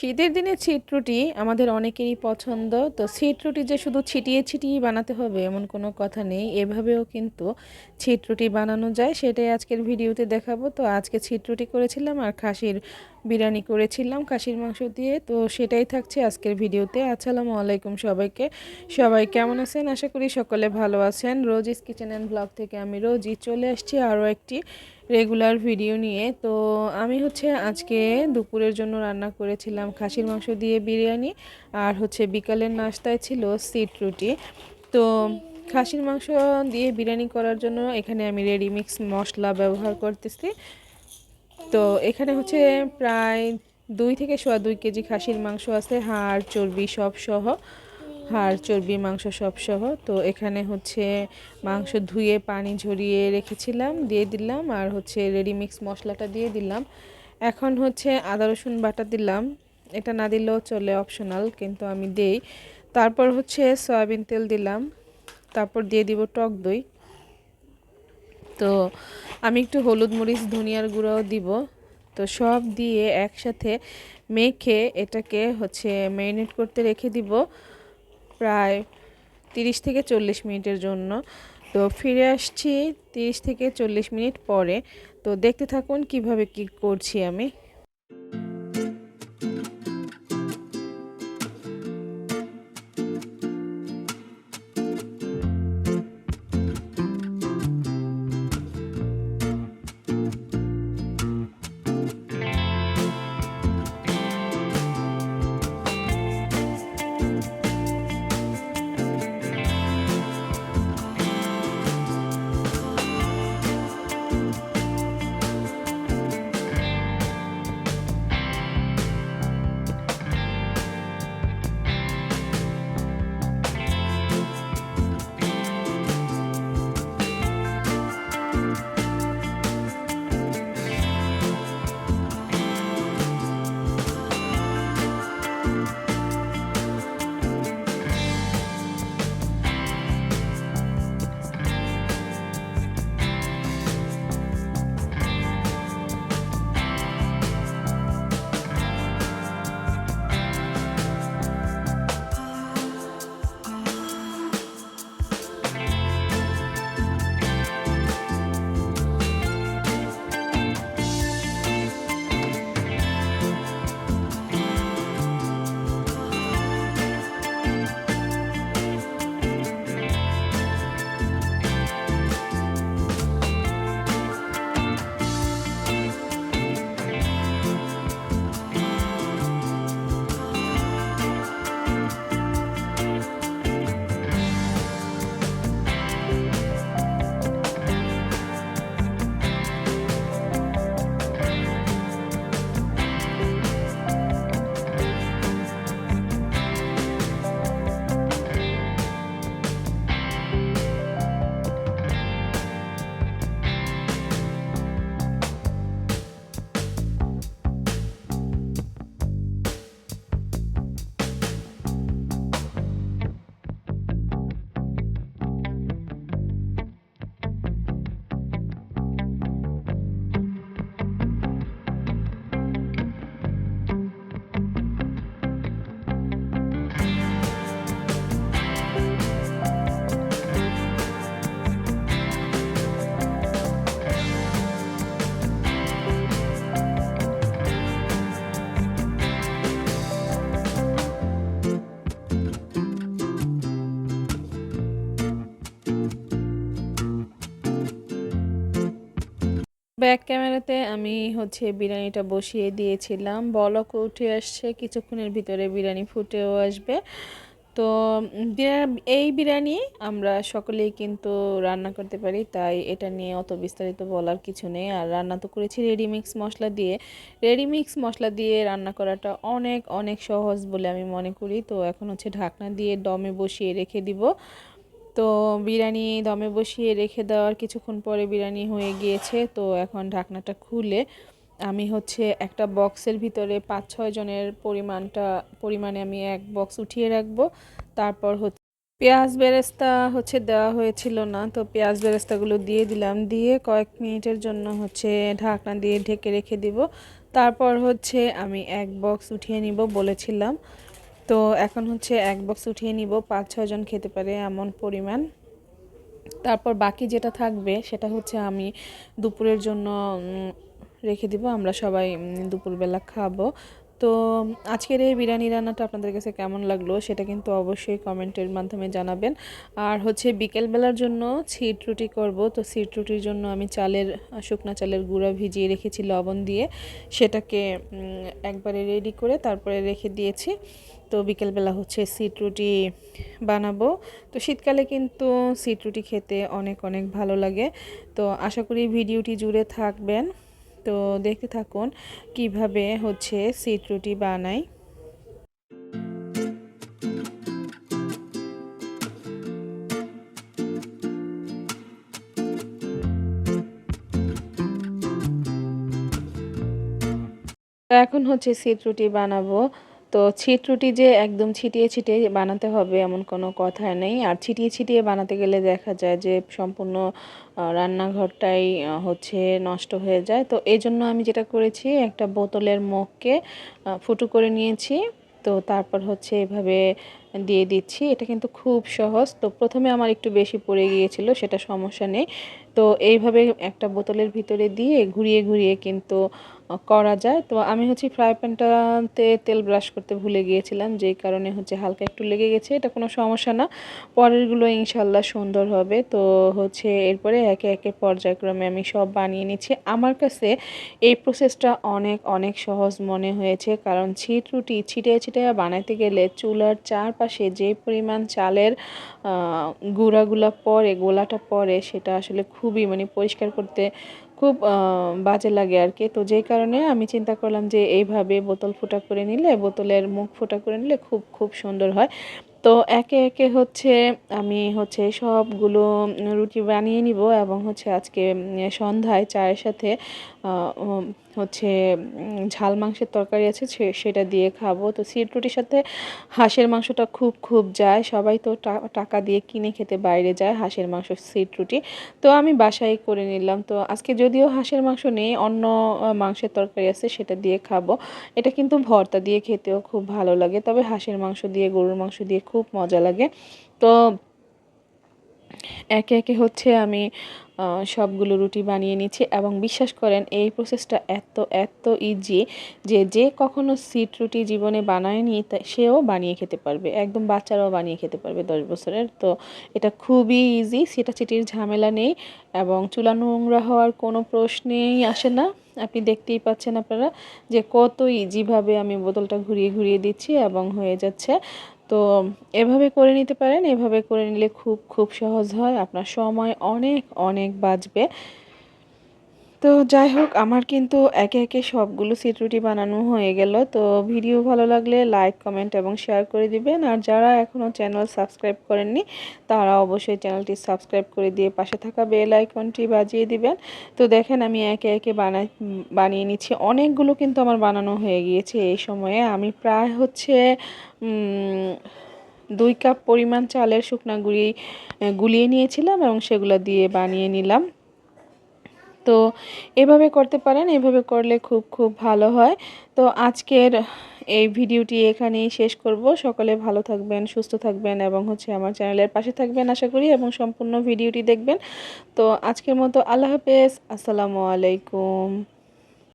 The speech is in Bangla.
শীতের দিনে ছিট রুটি আমাদের অনেকেরই পছন্দ। তো ছিট রুটি যে শুধু ছিটিয়ে ছিটিয়ে বানাতে হবে এমন কোনো কথা নেই। এভাবেও কিন্তু ছিট রুটি বানানো যায়। সেটাই আজকের ভিডিওতে দেখাবো। তো আজকে ছিট রুটি করেছিলাম আর খাসির বিরিয়ানি করেছিলাম খাসির মাংস দিয়ে। তো সেটাই থাকছে আজকের ভিডিওতে। আসসালামু আলাইকুম সবাইকে। সবাই কেমন আছেন? আশা করি সকলে ভালো আছেন। রোজিস কিচেন অ্যান্ড ব্লগ থেকে আমি রোজই চলে আসছি আরও একটি রেগুলার ভিডিও নিয়ে, তো আমি হচ্ছে আজকে দুপুরের জন্য রান্না করেছিলাম খাসির মাংস দিয়ে বিরিয়ানি আর হচ্ছে বিকালের নাস্তায় ছিল সিট রুটি। তো খাসির মাংস দিয়ে বিরিয়ানি করার জন্য এখানে আমি রেডি মিক্স মশলা ব্যবহার করতেছি। তো এখানে হচ্ছে প্রায় দুই থেকে সোয়া দুই কেজি খাসির মাংস আছে, হাড়, চর্বি সব সহ হাড়, চর্বি, মাংস সব সহ তো এখানে হচ্ছে মাংস ধুয়ে, পানি ঝরিয়ে রেখেছিলাম, দিয়ে দিলাম। আর হচ্ছে রেডি মিক্স মশলাটা দিয়ে দিলাম। এখন হচ্ছে আদা, রসুন বাটা দিলাম। এটা না দিলেও চলে অপশনাল কিন্তু আমি দেই। তারপর হচ্ছে সয়াবিন তেল দিলাম। তারপর দিয়ে দিব টক দই। তো আমি একটু হলুদ মরিচ, ধনিয়ার গুঁড়াও দিব। তো সব দিয়ে একসাথে মেখে এটাকে হচ্ছে ম্যারিনেট করতে রেখে দিব। প্রায় তিরিশ থেকে চল্লিশ মিনিটের জন্য। তো ফিরে আসছি তিরিশ থেকে চল্লিশ মিনিট পরে। তো দেখতে থাকুন কীভাবে কি করছি আমি। ব্যাক ক্যামেরাতে আমি হচ্ছে বিরিয়ানিটা বসিয়ে দিয়েছিলাম। বলক উঠে আসছে, কিছুক্ষণের ভিতরে বিরিয়ানি ফুটেও আসবে। তো এই বিরিয়ানি আমরা সকলেই কিন্তু রান্না করতে পারি, তাই এটা নিয়ে অত বিস্তারিত বলার কিছু নেই। আর রান্না তো করেছি রেডিমিক্স মশলা দিয়ে। রেডিমিক্স মশলা দিয়ে রান্না করাটা অনেক অনেক সহজ বলে আমি মনে করি। তো এখন হচ্ছে ঢাকনা দিয়ে দমে বসিয়ে রেখে দিব। তো বিরিয়ানি দমে বসিয়ে রেখে দেওয়ার কিছুক্ষণ পরে বিরিয়ানি হয়ে গিয়েছে, তো এখন ঢাকনাটা খুলে আমি হচ্ছে একটা বক্সের ভিতরে পাঁচ ছয় জনের পরিমাণটা, পরিমাণে আমি এক বক্স উঠিয়ে রাখব। তারপর হচ্ছে পেঁয়াজ বেরেস্তা হচ্ছে দেওয়া হয়েছিল না, তো পেঁয়াজ বেরেস্তাগুলো দিয়ে দিলাম, দিয়ে কয়েক মিনিটের জন্য হচ্ছে ঢাকনা দিয়ে ঢেকে রেখে দিব। তারপর হচ্ছে আমি এক বক্স উঠিয়ে নিব বলেছিলাম। তো এখন হচ্ছে এক বক্স উঠিয়ে নিব, পাঁচ ছজন খেতে পারে এমন পরিমাণ। তারপর বাকি যেটা থাকবে সেটা হচ্ছে আমি দুপুরের জন্য রেখে দিব, আমরা সবাই দুপুরবেলা খাব। তো আজকের এই বিরিয়ানি রান্নাটা আপনাদের কাছে কেমন লাগল সেটা কিন্তু অবশ্যই কমেন্টের মাধ্যমে জানাবেন। আর হচ্ছে বিকেলবেলার জন্য ছিট রুটি করব। তো ছিট রুটির জন্য আমি চালের, শুকনো চালের গুঁড়া ভিজিয়ে রেখেছি লবণ দিয়ে। সেটাকে একবারে রেডি করে তারপরে রেখে দিয়েছি। তো বিকেলবেলা হচ্ছে সিট রুটি বানাবো। তো শীতকালে কিন্তু সিট রুটি খেতে অনেক অনেক ভালো লাগে। তো আশা করি ভিডিওটি জুড়ে থাকবেন। তো দেখতে থাকুন কীভাবে হচ্ছে সিট রুটি বানাই। এখন হচ্ছে সিট রুটি বানাবো। তো ছিট রুটি যে একদম ছিটিয়ে ছিটিয়ে বানাতে হবে এমন কোনো কথা নেই। আর ছিটিয়ে ছিটিয়ে বানাতে গেলে দেখা যায় যে সম্পূর্ণ রান্নাঘরটাই হচ্ছে নষ্ট হয়ে যায়। তো এই জন্য আমি যেটা করেছি, একটা বোতলের মুখকে ফুটো করে নিয়েছি। তো তারপর হচ্ছে এভাবে দিয়ে দিচ্ছি। এটা কিন্তু খুব সহজ। তো প্রথমে আমার একটু বেশি পড়ে গিয়েছিল, সেটা সমস্যা নেই। তো এইভাবে একটা বোতলের ভিতরে দিয়ে ঘুরিয়ে ঘুরিয়ে কিন্তু করা যায়। তো আমি হচ্ছে ফ্রাই প্যানটাতে তেল ব্রাশ করতে ভুলে গিয়েছিলাম, যেই কারণে হচ্ছে হালকা একটু লেগে গেছে। এটা কোনো সমস্যা না। পরেরগুলো ইনশাল্লাহ সুন্দর হবে। তো হচ্ছে এরপরে একে একে পর্যায়ক্রমে আমি সব বানিয়ে নিচ্ছি। আমার কাছে এই প্রসেসটা অনেক অনেক সহজ মনে হয়েছে। কারণ ছিট রুটি ছিটে ছিটে বানাইতে গেলে চুলার চারপাশে যে পরিমাণ চালের গুঁড়াগুলা পরে গোলাটা পরে সেটা আসলে খুবই মানে পরিষ্কার করতে খুব বাজে লাগে আর কি। তো যেই কারণে আমি চিন্তা করলাম যে, এইভাবে বোতল ফোটা করে নিলে, বোতলের মুখ ফোটা করে নিলে খুব খুব সুন্দর হয়। তো একে একে হচ্ছে আমি হচ্ছে সবগুলো রুটি বানিয়ে নিব এবং হচ্ছে আজকে সন্ধ্যায় চায়ের সাথে হচ্ছে ঝাল মাংসের তরকারি আছে সেটা দিয়ে খাব। তো সিট রুটির সাথে হাঁসের মাংসটা খুব খুব যায়। সবাই তো টাকা দিয়ে কিনে খেতে বাইরে যায় হাঁসের মাংস সিট রুটি। তো আমি বাসায় করে নিলাম। তো আজকে যদিও হাঁসের মাংস নেই, অন্য মাংসের তরকারি আছে সেটা দিয়ে খাব। এটা কিন্তু ভর্তা দিয়ে খেতেও খুব ভালো লাগে। তবে হাঁসের মাংস দিয়ে, গরুর মাংস দিয়ে খুব মজা লাগে। তো একে একে হচ্ছে আমি সবগুলো রুটি বানিয়ে নিচ্ছি এবং বিশ্বাস করেন এই প্রসেসটা এত এত ইজি যে যে কখনো সিট রুটি জীবনে বানায়নি তা সেও বানিয়ে খেতে পারবে। একদম বাচ্চারাও বানিয়ে খেতে পারবে দশ বছরের। তো এটা খুবই ইজি সেটা চিটির ঝামেলা নেই এবং চুলা নোংরা হওয়ার কোনো প্রশ্নেই আসে না। আপনি দেখতেই পাচ্ছেন আপনারা যে কত ইজিভাবে আমি বোতলটা ঘুরিয়ে ঘুরিয়ে দিচ্ছি এবং হয়ে যাচ্ছে। তো এভাবে করে নিতে পারেন, এভাবে করে নিলে খুব খুব সহজ হয়। আপনার সময় অনেক অনেক বাঁচবে। তো যাই হোক, আমার কিন্তু একে একে সবগুলো সিটরুটি বানানো হয়ে গেল। তো ভিডিও ভালো লাগলে লাইক কমেন্ট এবং শেয়ার করে দিবেন। আর যারা এখনও চ্যানেল সাবস্ক্রাইব করেননি, তারা অবশ্যই চ্যানেলটি সাবস্ক্রাইব করে দিয়ে পাশে থাকা বেল আইকনটি বাজিয়ে দিবেন। তো দেখেন, আমি একে একে বানাই, বানিয়ে নিচ্ছি। অনেকগুলো কিন্তু আমার বানানো হয়ে গিয়েছে এই সময়ে। আমি প্রায় হচ্ছে দুই কাপ পরিমাণ চালের শুকনা গুঁড়ি গুলিয়ে নিয়েছিলাম এবং সেগুলো দিয়ে বানিয়ে নিলাম। তো এভাবে করতে পারেন, এভাবে করলে খুব খুব ভালো হয়। তো আজকের এই ভিডিওটি এখানেই শেষ করব। সকলে ভালো থাকবেন, সুস্থ থাকবেন এবং হচ্ছে আমার চ্যানেলের পাশে থাকবেন আশা করি এবং সম্পূর্ণ ভিডিওটি দেখবেন। তো আজকের মতো আল্লাহ হাফেজ, আসসালামু আলাইকুম।